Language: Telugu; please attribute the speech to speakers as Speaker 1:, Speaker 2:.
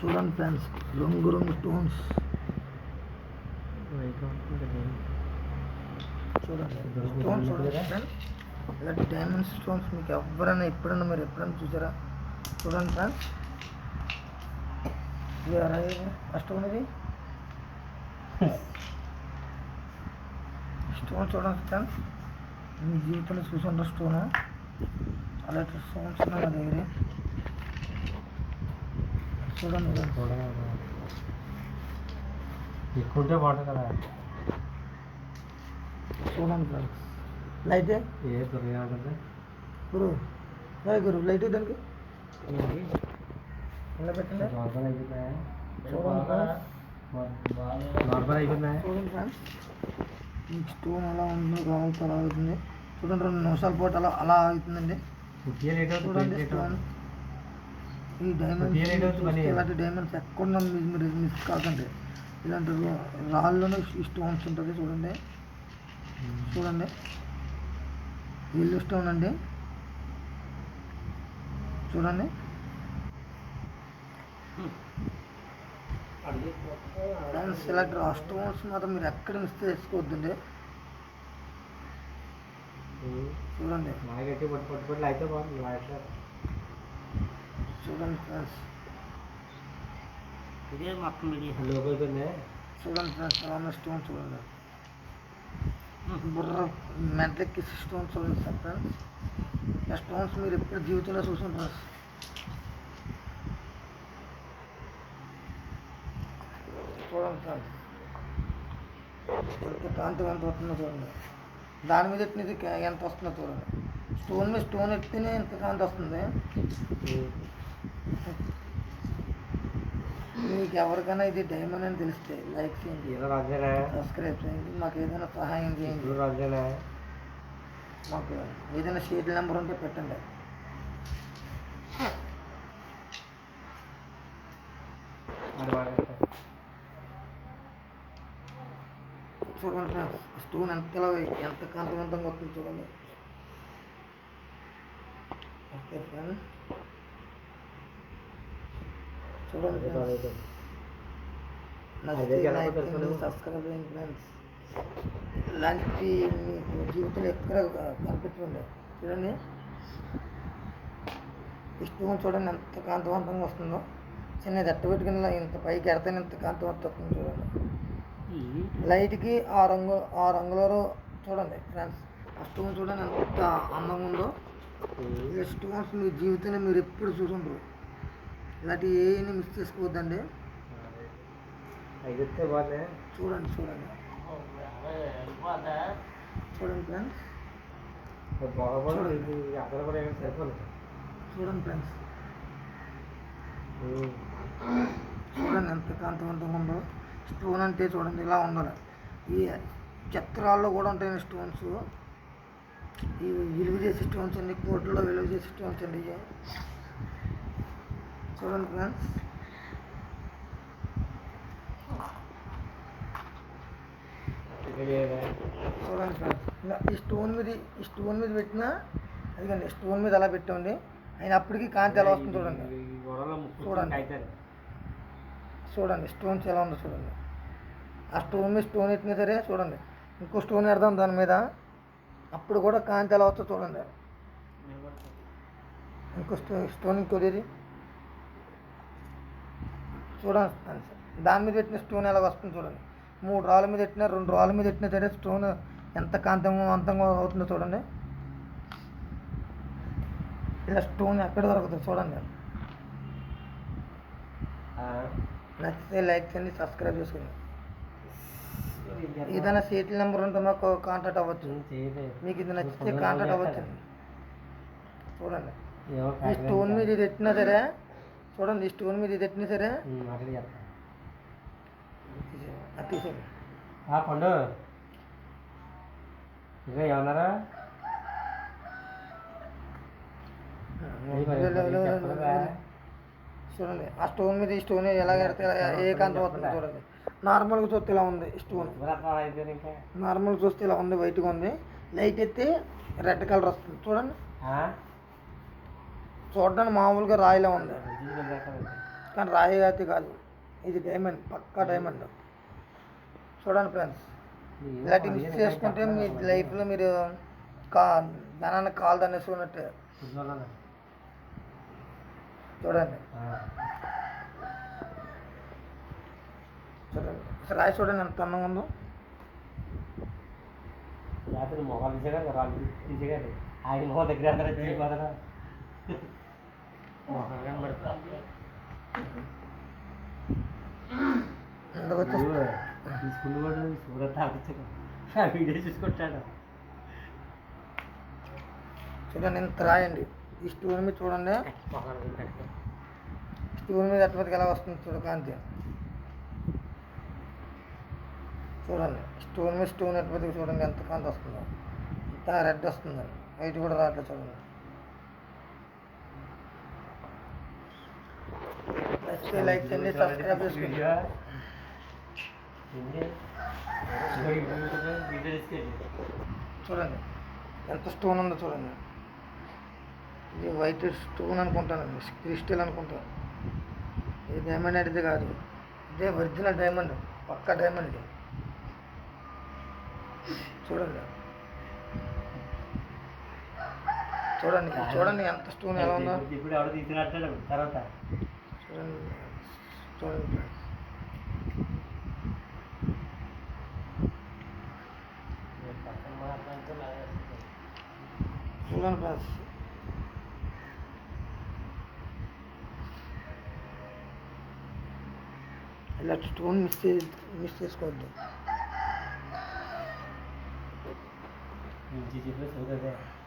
Speaker 1: చూడండి ఫ్రెండ్స్ రంగు రంగు స్టోన్స్ చూడండి స్టోన్స్ చూడండి ఫ్రెండ్స్ ఇలాంటి డైమండ్ స్టోన్స్ మీకు ఎవరైనా ఎప్పుడైనా మీరు ఎప్పుడైనా చూసారా చూడండి ఫ్రెండ్స్ ఇది అలాగే ఫస్ట్ ఉన్నది స్టోన్ చూడండి ఫ్రెండ్స్ మీ జీవితంలో చూసుంటారు స్టోన్ అలాంటి స్టోన్స్ ఉన్నాయి నా దగ్గర చూడండి friends.
Speaker 2: ఎక్కుంటే బాగుంటుంది కదా
Speaker 1: చూడండి ఫ్రెండ్స్ లైట్
Speaker 2: ఏ త్వరగా ఉంటుంది
Speaker 1: గురు హాయ్ గురు లైట్ దానికి ఇలా పెట్టండి
Speaker 2: నార్మల్ అయిపోయిందా
Speaker 1: చూడండి ఫ్రెండ్స్
Speaker 2: నార్మల్ అయిపోయిందా
Speaker 1: చూడండి ఫ్రెండ్స్ ఈ స్టోన్ అలా ఉంది రావుతూ అలా అవుతుంది చూడండి రెండు నిమిషాల పాటు అలా అలా అవుతుందండి
Speaker 2: పుట్టిగా లేట్
Speaker 1: చూడండి
Speaker 2: అవుతుంది
Speaker 1: స్టోన్ ఈ డైమండ్స్ డైమండ్స్ ఎక్కడ మీరు మిస్ కాకండి. ఇలాంటి రా- రాళ్ళలోనే ఈ స్టోన్స్ ఉంటుంది చూడండి. చూడండి. ఎల్లు స్టోన్ అండి. చూడండి. ఫ్రెండ్స్ ఇలాంటి రా స్టోన్స్ మాత్రం మీరు ఎక్కడ మిస్ చేసుకోవద్దండి. చూడండి.
Speaker 2: బాగా గట్టి పట్టు పట్టు పట్టు అయితే బాగుంది లాస్ట్
Speaker 1: చూడండి ఫ్రెండ్స్
Speaker 2: ఇదే మొత్తం లోపు అయిపోయింది
Speaker 1: చూడండి ఫ్రెండ్స్ ఎలా ఉన్న స్టోన్ చూడండి బుర్ర మెంటలెక్కి స్టోన్స్ చూడండి సార్ ఫ్రెండ్స్ ఆ స్టోన్స్ మీరు ఎప్పుడు జీవితంలో చూసుంటారు చూడండి ఫ్రెండ్స్ ఎంత కాంతి ఎంత వస్తుందో చూడండి దాని మీద ఎట్టినది ఎంత వస్తుందో చూడండి స్టోన్ మీద స్టోన్ ఎట్టినే ఎంత కాంతి వస్తుంది మీకు ఎవరికైనా ఇది డైమండ్ అని తెలిస్తే లైక్ చేయండి
Speaker 2: ఏదో రాజేనా
Speaker 1: సబ్స్క్రైబ్ చేయండి మాకు ఏదైనా సహాయం చేయండి
Speaker 2: ఇప్పుడు రాజేనా
Speaker 1: మాకు ఏదైనా షీట్ నెంబర్ ఉంటే పెట్టండి
Speaker 2: అది బాగా
Speaker 1: చూడండి ఫ్రెండ్స్ స్టోన్ ఎంత ఇలా ఎంత కాంతివంతంగా వస్తుంది చూడండి ఓకే ఫ్రెండ్స్ చూడండి. సబ్స్క్రైబ్ చేయండి ఫ్రెండ్స్? ఇలాంటి మీకు జీవితంలో ఎక్కడ కనిపించండి చూడండి. స్టోన్ చూడండి ఎంత కాంతివంతంగా వస్తుందో. చిన్నది ఎట్ట పెట్టుకుని ఇంత పైకి ఎడతానే ఎంత కాంతివంతం వస్తుంది చూడండి. లైట్కి ఆ రంగు ఆ రంగులో చూడండి ఫ్రెండ్స్. ఆ స్టోన్ చూడండి ఎంత అందంగా ఉందో. ఈ స్టోన్స్ మీ జీవితంలో మీరు ఎప్పుడు చూసుంటారు. ఇలాంటి ఏమి మిస్ చేసుకోవద్దండి. చూడండి చూడండి. చూడండి ఫ్రెండ్స్. చూడండి. ఫ్రెండ్స్. చూడండి ఎంత కాంతివంతంగా ఉందో. స్టోన్ అంటే చూడండి ఇలా ఉండాలి. ఈ చిత్రాల్లో కూడా ఉంటాయి స్టోన్స్. ఈ విలువ చేసే స్టోన్స్ అండి కోట్లలో విలువ చేసే స్టోన్స్ అండి చూడండి ఫ్రెండ్స్ చూడండి ఫ్రెండ్స్ ఇంకా ఈ స్టోన్ మీద ఈ స్టోన్ మీద పెట్టినా అదిగండి స్టోన్ మీద అలా పెట్టండి. ఆయన అప్పటికి కాంతి ఎలా వస్తుంది చూడండి. చూడండి. చూడండి స్టోన్స్ ఎలా ఉందో చూడండి. ఆ స్టోన్ మీద స్టోన్ ఎట్టినా సరే చూడండి ఇంకో స్టోన్ పెడదాం దాని మీద. అప్పుడు కూడా కాంతి ఎలా వస్తుందో చూడండి. ఇంకో స్టోన్ స్టోన్ ఇంకోది చూడండి friends. దాని మీద పెట్టిన స్టోన్ ఎలా వస్తుంది చూడండి. మూడు రాళ్ళ మీద పెట్టినా రెండు రాళ్ళ మీద పెట్టినా సరే స్టోన్ ఎంత కాంతివంతంగా అవుతుందో చూడండి. ఇలా స్టోన్ ఎక్కడ దొరుకుతుంది చూడండి. నచ్చితే లైక్ చేయండి సబ్స్క్రైబ్ చేసుకోండి. ఏదైనా సీట్ల నెంబర్ ఉంటే మాకు కాంటాక్ట్ అవ్వచ్చు. మీకు ఇది నచ్చితే కాంటాక్ట్ అవ్వచ్చు. చూడండి. ఈ స్టోన్ మీద ఇది ఎట్టినా సరే చూడండి ఈ స్టోన్ మీద ఇది ఎట్టినా సరే. తీసేయండి
Speaker 2: పండు. ఏమన్నారా.
Speaker 1: చూడండి ఆ స్టోన్ మీద ఈ స్టోన్ ఎలా కడితే ఎలా- ఏ కాంతం వస్తుంది చూడండి. నార్మల్గా చూస్తే ఇలా ఉంది స్టోన్
Speaker 2: అయిపోయింది ఇంకా.
Speaker 1: నార్మల్ చూస్తే ఇలా ఉంది వైట్గా ఉంది. లైట్ ఎత్తే రెడ్ కలర్ వస్తుంది. చూడండి. చూడడానికి మామూలుగా రాయిలా ఉంది. కానీ రాయి అయితే కాదు. ఇది డైమండ్ పక్కా డైమండ్ చూడండి ఫ్రెండ్స్ ఇలాంటి మిస్ చేసుకుంటే మీ లైఫ్లో మీరు కా ధనాన్ని కాలు దన్నేసుకున్నట్టే చూడండి. చూడండి. రాయి చూడండి ఎంత అందంగా ఉందో.
Speaker 2: రాత్రి మొహాలు తీసేగా రాళ్ళు తీసేగారు ఆయన మొహం దగ్గర కూడా తాగించగా వీడియో చూసుకుంటాడు.
Speaker 1: చూడండి ఇంత రాయండి. ఈ స్టూల్ మీద చూడండి. స్టూల్ మీద అటుపతికి ఎలా వస్తుంది చూడ కాంతి. చూడండి స్టూల్ మీద స్టూన్ అటుపతికి చూడండి ఎంత కాంతి వస్తుందో. ఇంత రెడ్ వస్తుంది వైట్ కూడా రావట్లేదు చూడండి. నచ్చితే లైక్ చేయండి సబ్స్క్రైబ్ చేసుకోండి. చూడండి. ఎంత స్టోన్ ఉందో చూడండి. ఇది వైట్ స్టోన్ అనుకుంటానండి క్రిస్టల్ అనుకుంటాను. ఇది డైమండ్ అనేది కాదు. ఇదే ఒరిజినల్ డైమండ్ పక్క డైమండ్ ఇది. చూడండి. చూడండి చూడండి ఎంత స్టోన్ ఎలా ఉందో.
Speaker 2: ఇప్పుడు ఎవడో తీసుకున్నట్టాడు తర్వాత.
Speaker 1: చూడండి చూడండి చూడండి ఫ్రెండ్స్ ఇలా స్టోన్ మిస్ చే మిస్ చేసుకోవద్దు
Speaker 2: నుంచి చెప్పేసి